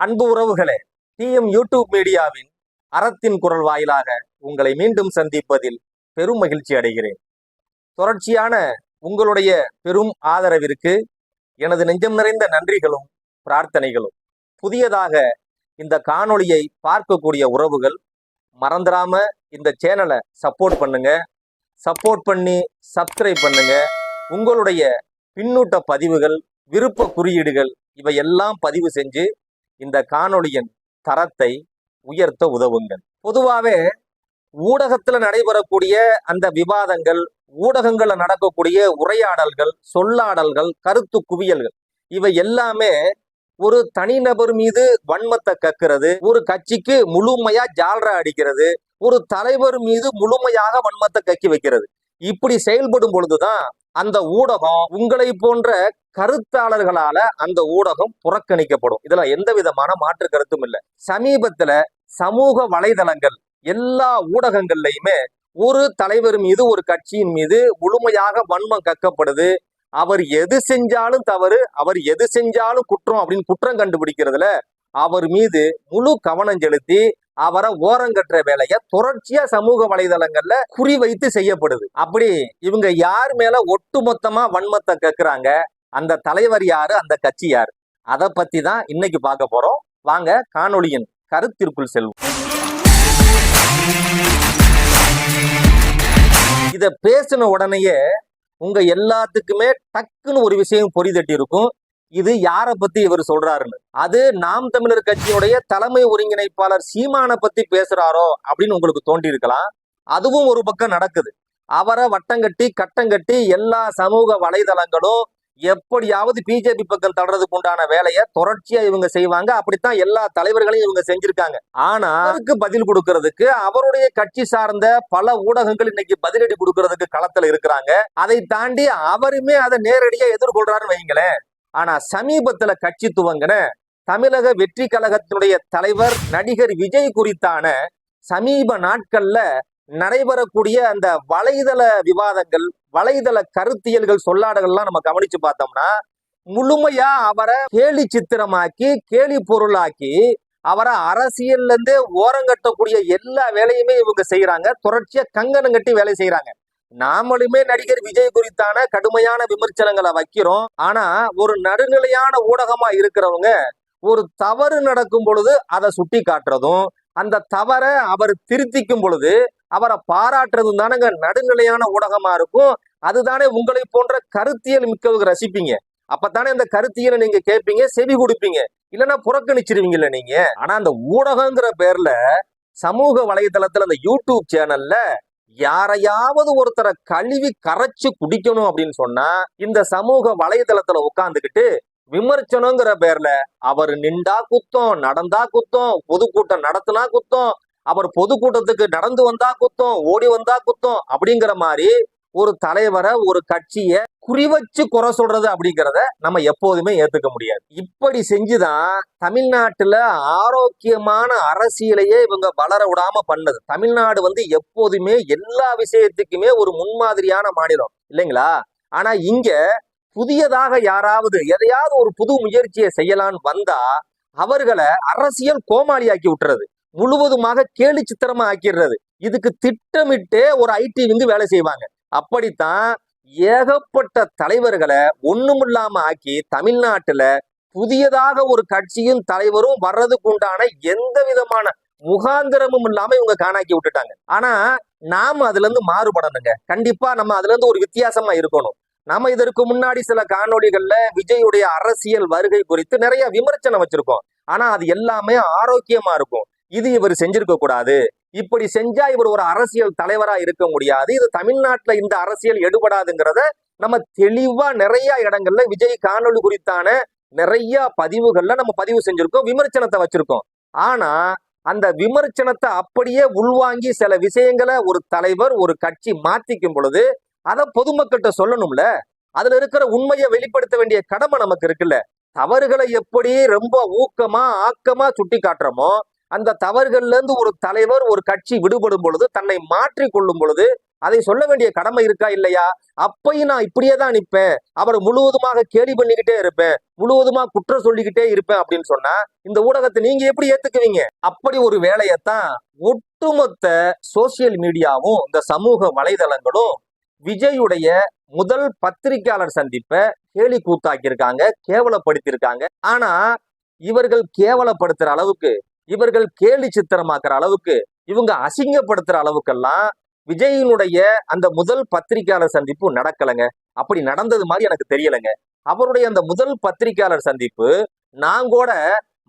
அன்பு உறவுகளே DM YouTube மீடியாவின் அறத்தின் குரல் வாயிலாக உங்களை மீண்டும் சந்திப்பதில் பெரும் மகிழ்ச்சி அடைகிறேன். தொடர்ச்சியான உங்களுடைய பெரும் ஆதரவிற்கு எனது நெஞ்சம் நிறைந்த நன்றிகளும் பிரார்த்தனைகளும். புதியதாக இந்த காணொளியை பார்க்கக்கூடிய உறவுகள் மறந்துடாம இந்த சேனலை சப்போர்ட் பண்ணுங்க. சப்போர்ட் பண்ணி சப்ஸ்கிரைப் பண்ணுங்க. உங்களுடைய பின்னூட்ட பதிவுகள் விருப்ப குறியீடுகள் இவையெல்லாம் பதிவு செஞ்சு இந்த காணொளியின் தரத்தை உயர்த்த உதவுங்கள். பொதுவாகவே ஊடகத்துல நடைபெறக்கூடிய அந்த விவாதங்கள் ஊடகங்களில் நடக்கக்கூடிய உரையாடல்கள் சொல்லாடல்கள் கருத்து குவியல்கள் இவை எல்லாமே ஒரு தனிநபர் மீது வன்மத்தை கக்கிறது ஒரு கட்சிக்கு முழுமையா ஜால்ரா அடிக்கிறது ஒரு தலைவர் மீது முழுமையாக வன்மத்தை கக்கி வைக்கிறது. இப்படி செயல்படும் பொழுதுதான் அந்த ஊடகம் உங்களை போன்ற கருத்தாளர்களால அந்த ஊடகம் புறக்கணிக்கப்படும். இதுல எந்த விதமான மாற்று கருத்தும் இல்லை. சமீபத்துல சமூக வலைதளங்கள் எல்லா ஊடகங்கள்லையுமே ஒரு தலைவர் மீது ஒரு கட்சியின் மீது முழுமையாக வன்மம் கக்கப்படுது. அவர் எது செஞ்சாலும் தவறு அவர் எது செஞ்சாலும் குற்றம் அப்படின்னு குற்றம் கண்டுபிடிக்கிறதுல அவர் மீது முழு கவனம் செலுத்தி அவரை ஓரங்கட்டுற வேலையை தொடர்ச்சியா சமூக வலைதளங்கள்ல குறிவைத்து செய்யப்படுது. அப்படி இவங்க யார் மேல ஒட்டுமொத்தமா வன்மத்தை கேட்கிறாங்க அந்த தலைவர் யாரு? அந்த கட்சி யாரு? அதை பத்தி தான் இன்னைக்கு பார்க்க போறோம். வாங்க காணொளியின் கருத்திற்குள் செல்வோம். இத பேசின உடனேயே உங்க எல்லாத்துக்குமே டக்குன்னு ஒரு விஷயம் பொறி தட்டி இருக்கும் இது யாரை பத்தி இவர் சொல்றாருன்னு? அது நாம் தமிழர் கட்சியுடைய தலைமை ஒருங்கிணைப்பாளர் சீமானை பத்தி பேசுறாரோ அப்படின்னு உங்களுக்கு தோண்டி இருக்கலாம் அதுவும் ஒரு பக்கம் நடக்குது. அவரை வட்டங்கட்டி கட்டங்கட்டி எல்லா சமூக வலைதளங்களும் எப்படியாவது பிஜேபி பக்கம் தடுறதுக்கு உண்டான வேலையை தொடர்ச்சியா இவங்க செய்வாங்க. அப்படித்தான் எல்லா தலைவர்களையும் இவங்க செஞ்சிருக்காங்க. ஆனா அதுக்கு பதில் கொடுக்கறதுக்கு அவருடைய கட்சி சார்ந்த பல ஊடகங்கள் இன்னைக்கு பதிலடி கொடுக்கறதுக்கு களத்துல இருக்கிறாங்க. அதை தாண்டி அவருமே அதை நேரடியா எதிர்கொள்றாருன்னு வைங்களேன். ஆனா சமீபத்துல கட்சி துவங்கின தமிழக வெற்றி கழகத்தினுடைய தலைவர் நடிகர் விஜய் குறித்தான சமீப நாட்கள்ல நடைபெறக்கூடிய அந்த வலைதள விவாதங்கள் வலைதள கருத்தியல்கள் சொல்லாடல்கள்லாம் நம்ம கவனிச்சு பார்த்தோம்னா முழுமையா அவரை கேலி சித்திரமாக்கி கேலி பொருளாக்கி அவரை அரசியல்ல இருந்தே ஓரங்கட்டக்கூடிய எல்லா வேலையுமே இவங்க செய்யறாங்க தொடர்ச்சியா கங்கணம் கட்டி வேலை செய்யறாங்க நாமளுமே நடிகர் விஜய் குறித்தான கடுமையான விமர்சனங்களை வைக்கிறோம். ஆனா ஒரு நடுநிலையான ஊடகமா இருக்கிறவங்க ஒரு தவறு நடக்கும் பொழுது அதை சுட்டி காட்டுறதும் அந்த தவறை அவர் திருத்திக்கும் பொழுது அவரை பாராட்டுறதும் தானேங்க நடுநிலையான ஊடகமா இருக்கும். அதுதானே உங்களை போன்ற கருத்தியல் மிக்கவங்க ரசிப்பீங்க. அப்பத்தானே அந்த கருத்தியலை நீங்க கேட்பீங்க செவி கொடுப்பீங்க. இல்லைன்னா புறக்கணிச்சிருவீங்கல்ல நீங்க. ஆனா அந்த ஊடகங்கிற பேர்ல சமூக வலைதளத்துல அந்த யூடியூப் சேனல்ல யாரையாவது ஒருத்தரை கழுவி கரைச்சு குடிக்கணும் அப்படின்னு சொன்னா இந்த சமூக வலைதளத்துல உட்காந்துக்கிட்டு விமர்சனங்கிற பேர்ல அவர் நின்றா குத்தம் நடந்தா குத்தம் பொதுக்கூட்டம் நடத்தினா குத்தம் அவர் பொதுக்கூட்டத்துக்கு நடந்து வந்தா குத்தம் ஓடி வந்தா குத்தம் அப்படிங்கிற மாதிரி ஒரு தலைவரை ஒரு கட்சியை குறிவச்சு குறை சொல்றது அப்படிங்கிறத நம்ம எப்போதுமே ஏத்துக்க முடியாது. இப்படி செஞ்சுதான் தமிழ்நாட்டுல ஆரோக்கியமான அரசியலையே இவங்க வளர விடாம பண்ணது. தமிழ்நாடு வந்து எப்போதுமே எல்லா விஷயத்துக்குமே ஒரு முன்மாதிரியான மாநிலம் இல்லைங்களா? ஆனா இங்க புதியதாக யாராவது எதையாவது ஒரு புது முயற்சியை செய்யலான்னு வந்தா அவர்களை அரசியல் கோமாளியாக்கி விட்டுறது முழுவதுமாக கேலி சித்திரமா ஆக்கிடுறது. இதுக்கு திட்டமிட்டே ஒரு ஐடி வந்து வேலை செய்வாங்க. அப்படித்தான் ஏகப்பட்ட தலைவர்களை ஒண்ணுமில்லாம ஆக்கி தமிழ்நாட்டுல புதியதாக ஒரு கட்சியும் தலைவரும் வர்றதுக்கு உண்டான எந்த விதமான முகாந்திரமும் இல்லாம இவங்க காணாக்கி விட்டுட்டாங்க. ஆனா நாம அதுல இருந்து மாறுபடணுங்க. கண்டிப்பா நம்ம அதுல இருந்து ஒரு வித்தியாசமா இருக்கணும். நம்ம இதற்கு முன்னாடி சில காணொலிகள்ல விஜயுடைய அரசியல் வருகை குறித்து நிறைய விமர்சனம் வச்சிருக்கோம். ஆனா அது எல்லாமே ஆரோக்கியமா இருக்கும். இது இவர் செஞ்சிருக்க கூடாது இப்படி செஞ்சா இவர் ஒரு அரசியல் தலைவரா இருக்க முடியாது. இது தமிழ்நாட்டுல இந்த அரசியல் எடுபடாதுங்கிறத நம்ம தெளிவா நிறைய இடங்கள்ல விஜய் காணொலி குறித்தான நிறைய பதிவுகள்ல நம்ம பதிவு செஞ்சிருக்கோம் விமர்சனத்தை வச்சிருக்கோம். ஆனா அந்த விமர்சனத்தை அப்படியே உள்வாங்கி சில விஷயங்களை ஒரு தலைவர் ஒரு கட்சி மாத்திக்கும் பொழுது அதை பொதுமக்கள்கிட்ட சொல்லணும்ல? அதுல இருக்கிற உண்மையை வெளிப்படுத்த வேண்டிய கடமை நமக்கு இருக்குல்ல? தவறுகளை எப்படி ரொம்ப ஊக்கமா ஆக்கமா சுட்டி காட்டுறோமோ அந்த தவறுகள்ல இருந்து ஒரு தலைவர் ஒரு கட்சி விடுபடும் பொழுது தன்னை மாற்றி கொள்ளும் பொழுது அதை சொல்ல வேண்டிய கடமை இருக்கா இல்லையா? அப்பையும் நான் இப்படியே தான் நிற்பேன். அவரை முழுவதுமாக கேலி பண்ணிக்கிட்டே இருப்பேன். முழுவதுமா குற்றம் சொல்லிக்கிட்டே இருப்பேன் அப்படின்னு சொன்னா இந்த ஊடகத்தை நீங்க எப்படி ஏத்துக்குவீங்க? அப்படி ஒரு வேலையத்தான் ஒட்டுமொத்த சோசியல் மீடியாவும் இந்த சமூக வலைதளங்களும் விஜயுடைய முதல் பத்திரிகையாளர் சந்திப்பை கேலி கூத்தாக்கியிருக்காங்க கேவலப்படுத்தியிருக்காங்க. ஆனா இவர்கள் கேவலப்படுத்துற அளவுக்கு இவர்கள் கேலி சித்திரமாக்குற அளவுக்கு இவங்க அசிங்கப்படுத்துற அளவுக்கெல்லாம் விஜயினுடைய அந்த முதல் பத்திரிகையாளர் சந்திப்பு நடக்கலைங்க. அப்படி நடந்தது மாதிரி எனக்கு தெரியலைங்க. அவருடைய அந்த முதல் பத்திரிகையாளர் சந்திப்பு நான் கூட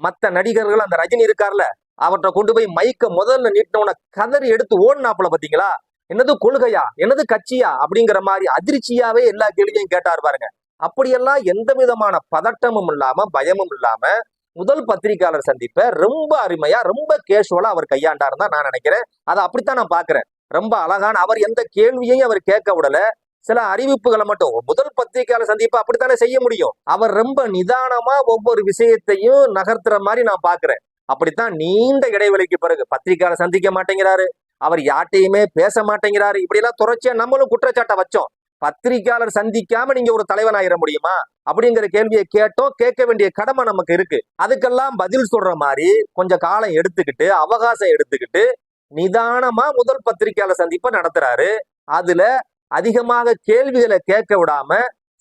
மற்ற நடிகர்கள் அந்த ரஜினி இருக்கார்ல அவற்றை கொண்டு போய் மைக்க முதல்ல நீட்டினவன கதறி எடுத்து ஓடினாப்புல பாத்தீங்களா? என்னது கொள்கையா? என்னது கட்சியா? அப்படிங்கிற மாதிரி அதிர்ச்சியாவே எல்லா கேள்வியும் கேட்டார் பாருங்க. அப்படியெல்லாம் எந்த விதமான பதட்டமும் இல்லாம பயமும் இல்லாம முதல் பத்திரிகையாளர் சந்திப்பை ரொம்ப அருமையா ரொம்ப கேஷுவலா அவர் கையாண்டாருன்னு தான் நான் நினைக்கிறேன். அதை அப்படித்தான் நான் பாக்குறேன் ரொம்ப அழகான அவர் எந்த கேள்வியையும் அவர் கேட்க விடல. சில அறிவிப்புகளை மட்டும் முதல் பத்திரிகையாளர் சந்திப்பை அப்படித்தானே செய்ய முடியும்? அவர் ரொம்ப நிதானமா ஒவ்வொரு விஷயத்தையும் நகர்த்துற மாதிரி நான் பாக்குறேன் அப்படித்தான் நீண்ட இடைவெளிக்கு பிறகு பத்திரிகையாளர் சந்திக்க மாட்டேங்கிறாரு. அவர் யார்ட்டையுமே பேச மாட்டேங்கிறாரு. இப்படி எல்லாம் தொடர்ச்சியா நம்மளும் குற்றச்சாட்டை வச்சோம். பத்திரிகையாளர் சந்திக்காம நீங்க ஒரு தலைவன் முடியுமா? அப்படிங்கிற கேள்வியை கேட்டோம். கேட்க வேண்டிய கடமை நமக்கு இருக்கு. அதுக்கெல்லாம் பதில் சொல்ற மாதிரி கொஞ்சம் காலம் எடுத்துக்கிட்டு அவகாசம் எடுத்துக்கிட்டு நிதானமா முதல் பத்திரிகையாளர் சந்திப்பை நடத்துறாரு. அதுல அதிகமாக கேள்விகளை கேட்க விடாம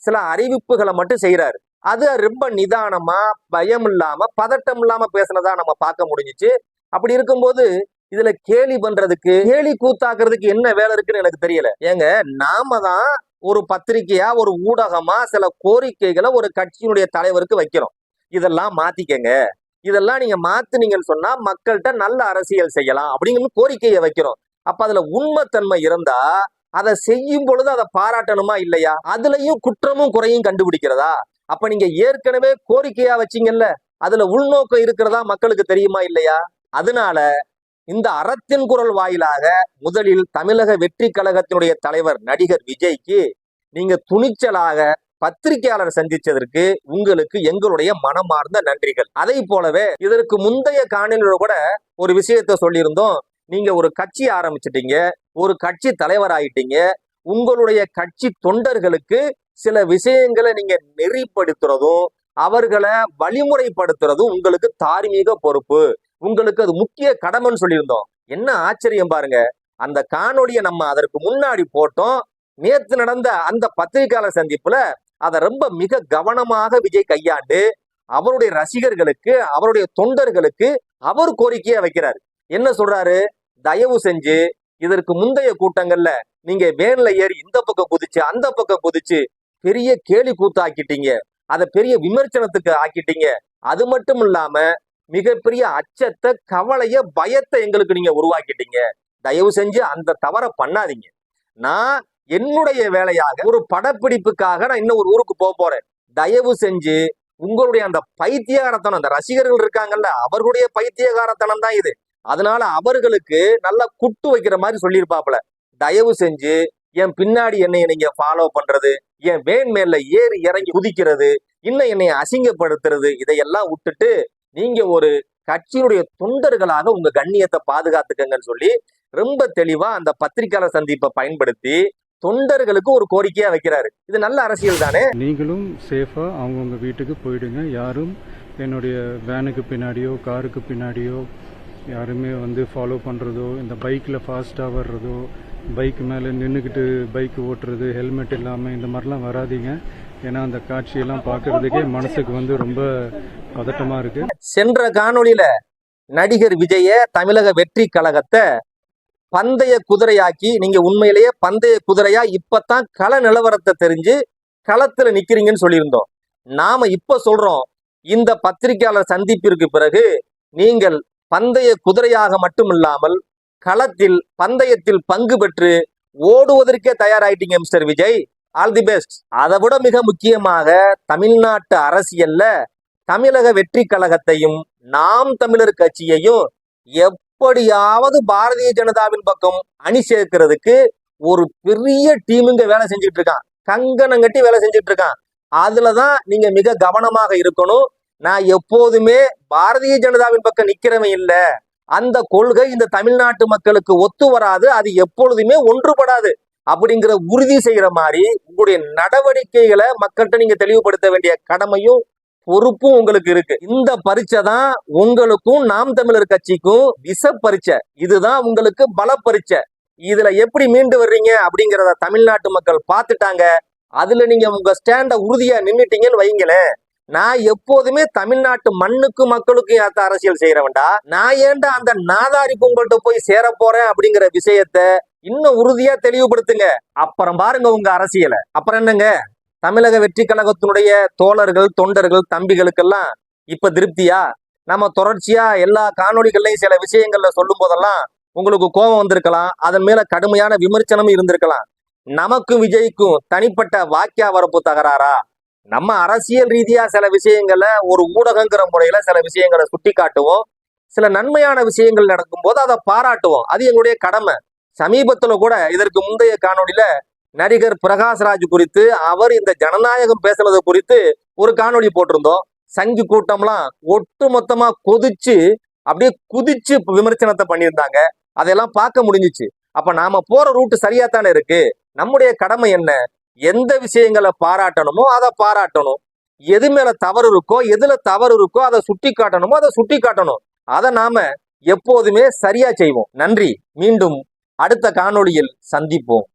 சில அறிவிப்புகளை மட்டும் செய்யறாரு அது ரொம்ப நிதானமா பயம் இல்லாம பதட்டம் இல்லாம பேசினதா நம்ம பார்க்க முடிஞ்சுச்சு. அப்படி இருக்கும்போது இதுல கேலி பண்றதுக்கு கேலி கூத்தாக்குறதுக்கு என்ன வேலை இருக்குன்னு எனக்கு தெரியல. ஏங்க நாம தான் ஒரு பத்திரிகையா ஒரு ஊடகமா சில கோரிக்கைகளை ஒரு கட்சியினுடைய தலைவருக்கு வைக்கிறோம் இதெல்லாம் மாத்திக்கங்க. இதெல்லாம் நீங்க மாத்துனீங்கன்னு சொன்னா மக்கள்கிட்ட நல்ல அரசியல் செய்யலாம் அப்படிங்கிற கோரிக்கையை வைக்கிறோம் அப்ப அதுல உண்மைத்தன்மை இருந்தா அதை செய்யும் பொழுது அதை பாராட்டணுமா இல்லையா? அதுலயும் குற்றமும் குறையும் கண்டுபிடிக்கிறதா? அப்ப நீங்க ஏற்கனவே கோரிக்கையா வச்சீங்கல்ல அதுல உள்நோக்கம் இருக்கிறதா மக்களுக்கு தெரியுமா இல்லையா? அதனால இந்த அறத்தின் குரல் வாயிலாக முதலில் தமிழக வெற்றி கழகத்தினுடைய தலைவர் நடிகர் விஜய்க்கு நீங்க துணிச்சலாக பத்திரிகையாளர் சந்திச்சதற்கு உங்களுக்கு எங்களுடைய மனமார்ந்த நன்றிகள். அதை போலவே இதற்கு முந்தைய காணொலியில கூட ஒரு விஷயத்த சொல்லியிருந்தோம். நீங்க ஒரு கட்சி ஆரம்பிச்சிட்டீங்க ஒரு கட்சி தலைவர் ஆயிட்டீங்க உங்களுடைய கட்சி தொண்டர்களுக்கு சில விஷயங்களை நீங்க நெறிப்படுத்துறதும் அவர்களை வழிமுறைப்படுத்துறதும் உங்களுக்கு தார்மீக பொறுப்பு. உங்களுக்கு அது முக்கிய கடமைன்னு சொல்லியிருந்தோம். என்ன ஆச்சரியம் பாருங்க. அந்த காணொலியை நம்ம அதற்கு முன்னாடி போட்டோம். நேற்று நடந்த அந்த பத்திரிகையாளர் சந்திப்புல அதை ரொம்ப மிக கவனமாக விஜய் கையாண்டு அவருடைய ரசிகர்களுக்கு அவருடைய தொண்டர்களுக்கு அவர் கோரிக்கையை வைக்கிறாரு. என்ன சொல்றாரு? தயவு செஞ்சு இதற்கு முந்தைய கூட்டங்கள்ல நீங்க வேன்ல ஏறி இந்த பக்கம் குதிச்சு அந்த பக்கம் குதிச்சு பெரிய கேலி கூத்து ஆக்கிட்டீங்க. அதை பெரிய விமர்சனத்துக்கு ஆக்கிட்டீங்க. அது மட்டும் இல்லாம மிகப்பெரிய அச்சத்தை கவலைய பயத்தை எங்களுக்கு நீங்க உருவாக்கிட்டீங்க. தயவு செஞ்சு அந்த தவறை பண்ணாதீங்க. நான் என்னுடைய வேலையாக ஒரு படப்பிடிப்புக்காக நான் இன்னும் ஒரு ஊருக்கு போக போறேன். தயவு செஞ்சு உங்களுடைய அந்த பைத்தியகாரத்தனம் அந்த ரசிகர்கள் இருக்காங்கல்ல அவர்களுடைய பைத்தியகாரத்தனம் தான் இது. அதனால அவர்களுக்கு நல்லா குட்டு வைக்கிற மாதிரி சொல்லியிருப்பாப்புல. தயவு செஞ்சு என் பின்னாடி என்னை நீங்க ஃபாலோ பண்றது என் வேன் மேல ஏறி இறங்கி குதிக்கிறது இன்னும் என்னை அசிங்கப்படுத்துறது இதையெல்லாம் விட்டுட்டு நீங்க ஒரு கட்சியினுடைய தொண்டர்களாக உங்க கண்ணியத்தை பாதுகாத்துக்கங்கன்னு சொல்லி ரொம்ப தெளிவா அந்த பத்திரிகையாளர் சந்திப்பை பயன்படுத்தி தொண்டர்களுக்கு ஒரு கோரிக்கையா வைக்கிறாரு. இது நல்ல அரசியல் தானே? நீங்களும் சேஃபாக அவங்கவுங்க வீட்டுக்கு போயிடுங்க. யாரும் என்னுடைய வேனுக்கு பின்னாடியோ காருக்கு பின்னாடியோ யாருமே வந்து ஃபாலோ பண்ணுறதோ இந்த பைக்கில் ஃபாஸ்ட்டாக வர்றதோ பைக் மேலே நின்றுக்கிட்டு பைக் ஓட்டுறது ஹெல்மெட் இல்லாமல் இந்த மாதிரிலாம் வராதீங்க. ஏன்னா அந்த காட்சியெல்லாம் பார்க்கறதுக்கே மனசுக்கு வந்து ரொம்ப பதட்டமாக இருக்கு. சென்ற காணொளியில நடிகர் விஜய தமிழக வெற்றி கழகத்தை பந்தய குதிரையாக்கி நீங்க உண்மையிலேயே பந்தய குதிரையா இப்பதான் கள நிலவரத்தை தெரிஞ்சு களத்துல நிக்கிறீங்கன்னு சொல்லியிருந்தோம். நாம இப்ப சொல்றோம் இந்த பத்திரிகையாளர் சந்திப்பிற்கு பிறகு நீங்கள் பந்தய குதிரையாக மட்டும் இல்லாமல் களத்தில் பந்தயத்தில் பங்கு பெற்று ஓடுவதற்கே தயாராயிட்டீங்க mister Vijay. All the best அதை விட மிக முக்கியமாக தமிழ்நாட்டு அரசியல்ல தமிழக வெற்றி கழகத்தையும் நாம் தமிழர் கட்சியையும் எப்படியாவது பாரதிய ஜனதாவின் பக்கம் அணி சேர்க்கிறதுக்கு ஒரு பெரிய டீமுங்க வேலை செஞ்சுட்டு இருக்கான். கங்கணம் கட்டி வேலை செஞ்சுட்டு இருக்கான். அதுலதான் நீங்க மிக கவனமாக இருக்கணும். நான் எப்போதுமே பாரதிய ஜனதாவின் பக்கம் நிக்கிறவன் இல்லை. அந்த கொள்கை இந்த தமிழ்நாட்டு மக்களுக்கு ஒத்து வராது அது எப்பொழுதுமே ஒன்றுபடாது அப்படிங்கிற உறுதி செய்கிற மாதிரி உங்களுடைய நடவடிக்கைகளை மக்கள்கிட்ட நீங்க தெளிவுபடுத்த வேண்டிய கடமையும் பொறுப்பும் உங்களுக்கு இருக்கு. இந்த பரீட்சை தான் உங்களுக்கும் நாம் தமிழர் கட்சிக்கும் விச பரீட்சை இதுதான் உங்களுக்கு பல பரீட்சை இதுல எப்படி மீண்டு வர்றீங்க அப்படிங்கிறத தமிழ்நாட்டு மக்கள் பார்த்துட்டாங்க. அதுல நீங்க உங்க ஸ்டாண்ட உறுதியா நின்னுட்டீங்கன்னு வைங்களேன் நான் எப்போதுமே தமிழ்நாட்டு மண்ணுக்கு மக்களுக்கும் ஏத்த அரசியல் செய்யறவன்டா நான் ஏன்டா அந்த நாதாரி பொங்கல்கிட்ட போய் சேர போறேன் அப்படிங்கிற விஷயத்த இன்னும் உறுதியா தெளிவுபடுத்துங்க. அப்புறம் பாருங்க உங்க அரசியலை. அப்புறம் என்னங்க? தமிழக வெற்றி கழகத்தினுடைய தோழர்கள் தொண்டர்கள் தம்பிகளுக்கெல்லாம் இப்ப திருப்தியா? நம்ம தொடர்ச்சியா எல்லா காணொலிகள்லையும் சில விஷயங்கள்ல சொல்லும் போதெல்லாம் உங்களுக்கு கோபம் வந்திருக்கலாம். அதன் மேல கடுமையான விமர்சனமும் இருந்திருக்கலாம். நமக்கும் விஜய்க்கும் தனிப்பட்ட வாக்கியா வரப்பு தகராறா? நம்ம அரசியல் ரீதியா சில விஷயங்களை ஒரு ஊடகங்கிற முறையில சில விஷயங்களை சுட்டி காட்டுவோம் சில நன்மையான விஷயங்கள் நடக்கும்போது அதை பாராட்டுவோம். அது எங்களுடைய கடமை. சமீபத்துல கூட இதற்கு முந்தைய காணொளியில நடிகர் பிரகாஷ்ராஜ் குறித்து அவர் இந்த ஜனநாயகம் பேசுனது குறித்து ஒரு காணொலி போட்டிருந்தோம். சங்கி கூட்டம்லாம் ஒட்டு மொத்தமா கொதிச்சு அப்படியே குதிச்சு விமர்சனத்தை பண்ணியிருந்தாங்க. அதெல்லாம் பார்க்க முடிஞ்சுச்சு. அப்ப நாம போற ரூட் சரியா தானே இருக்கு? நம்முடைய கடமை என்ன? எந்த விஷயங்களை பாராட்டணுமோ அதை பாராட்டணும். எது மேல தவறு இருக்கோ எதுல தவறு இருக்கோ அதை சுட்டி காட்டணுமோ அதை சுட்டி காட்டணும் அதை நாம எப்போதுமே சரியா செய்வோம். நன்றி. மீண்டும் அடுத்த காணொளியில் சந்திப்போம்.